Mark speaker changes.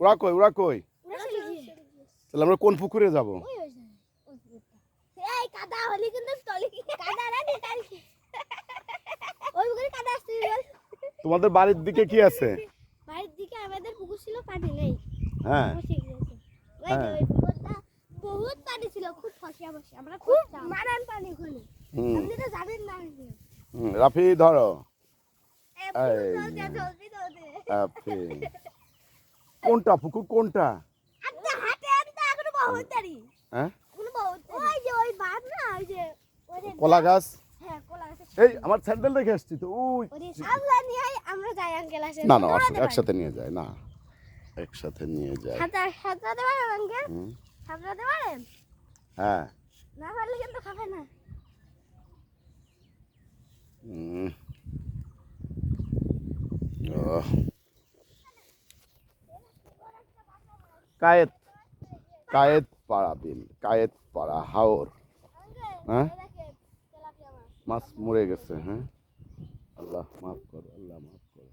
Speaker 1: ওরা কই ওরা কই? তাহলে আমরা কোন পুকুরে যাব? তোমাদের বাড়ির দিকে কি আছে?
Speaker 2: বাড়ির দিকে আমাদের পুকুর ছিল পানি নেই।
Speaker 1: হ্যাঁ। হ্যাঁ।
Speaker 2: বহুত পানি ছিল খুব ফসিয়া বসে আমরা খুব মারান পানি খুলে আপনি তো জানেন না
Speaker 1: রাফি ধরো। কোনটা পুকুর কোনটা?
Speaker 2: দেরি
Speaker 1: হ্যাঁ? কলা গাছ?
Speaker 2: হ্যাঁ
Speaker 1: এই আমার স্যান্ডেল রেখে আসছি তো ওই। না না একসাথে নিয়ে যায় না। একসাথে নিয়ে যায় হ্যাঁ।
Speaker 2: না পারলে কিন্তু খাবে না।
Speaker 1: হুম। কায়েত কায়েত পাড়া বিল, কায়েত পাড়া হাওর। হ্যাঁ?
Speaker 2: মাছ
Speaker 1: মরে গেছে হ্যাঁ? আল্লাহ মাফ করো, আল্লাহ মাফ করো।